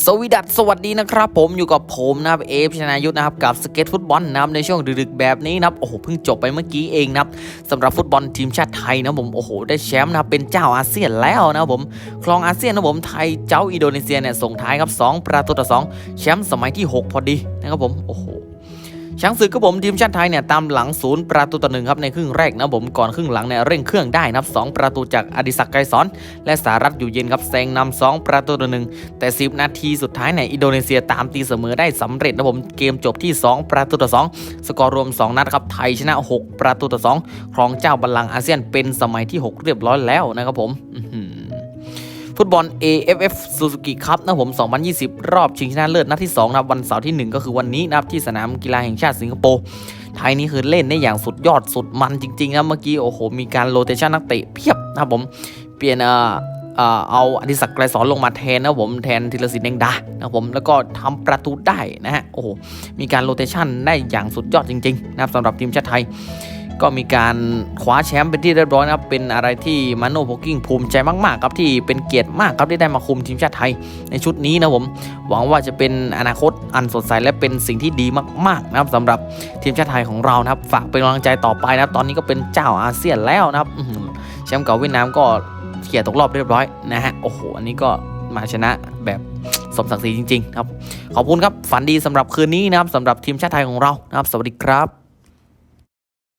สวีดัสสวัสดีนะครับ ผมอยู่กับผมนะครับเอฟชนายุทธนะครับกับสเก็ตฟุตบอลนะครับในช่วงดึกๆแบบนี้นะครับโอ้โหเพิ่งจบไปเมื่อกี้เองนะครับสำหรับฟุตบอลทีมชาติไทยนะผมโอ้โหได้แชมป์นะเป็นเจ้าอาเซียนแล้วนะผมครองอาเซียนนะผมไทยเจ้าอินโดนีเซียเนี่ยส่งท้ายครับ 2 ประตูต่อ2แชมป์สมัยที่ 6 พอดีนะครับผมโอ้โห ช้างศึกครับผมทีมชาติไทยเนี่ยตามหลังศูนย์ประตูต่อหนึ่งครับในครึ่งแรกนะผมก่อนครึ่งหลังเนี่ยเร่งเครื่องได้นับ2ประตูจากอดิศักดิ์ไกรสอน และสารัตอยู่เย็นครับแซงนำสองประตูต่อหนึ่งแต่ 10 นาทีสุดท้ายเนี่ยอินโดนีเซียตามตีเสมอได้สำเร็จนะผมเกมจบที่ 2 ประตูต่อ 2 สกอร์รวม 2 นัดครับไทยชนะ 6 ประตูต่อ2ครองเจ้าบัลลังก์อาเซียนเป็นสมัยที่ 6 เรียบร้อยแล้วนะครับผม ฟุตบอล AFF Suzuki Cup นะผม 2020 รอบชิงชนะเลิศนัดที่2นะครับวันเสาร์ที่ 1 ก็คือวันนี้นะครับที่สนามกีฬาแห่งชาติสิงคโปร์ไทยนี่คือเล่นได้อย่างสุดยอดสุดมันจริงๆนะเมื่อกี้โอ้โหมีการโรเตชันนักเตะเพียบนะครับผมเปลี่ยนเอ่อเอาอดิศักดิ์ไกรสอนลงมาแทนนะผมแทนธีรศิลป์แดงดานะผมแล้วก็ทำประตูได้นะฮะโอ้โหมีการโรเตชันได้อย่างสุดยอดจริงๆนะครับสำหรับทีมชาติไทย ก็มีการคว้าแชมป์เป็นที่เรียบร้อยนะครับ เป็นอะไรที่มาโนโพกิ้งภูมิใจมากๆครับที่เป็นเกียรติมากครับที่ได้มาคุมทีมชาติไทยในชุดนี้นะผมหวังว่าจะเป็นอนาคตอันสดใสและเป็นสิ่งที่ดีมากๆนะครับสำหรับทีมชาติไทยของเรานะครับ ฝากเป็นกำลังใจต่อไปนะครับ ตอนนี้ก็เป็นเจ้าอาเซียนแล้วนะครับแชมป์เก่าเวียดนามก็เขี่ยตกรอบเรียบร้อยนะฮะโอ้โหอันนี้ก็มาชนะแบบสมศักดิ์ศรีจริงๆครับขอบคุณครับฝันดีสำหรับคืนนี้นะครับสำหรับทีมชาติไทยของเรานะครับ สวัสดีครับ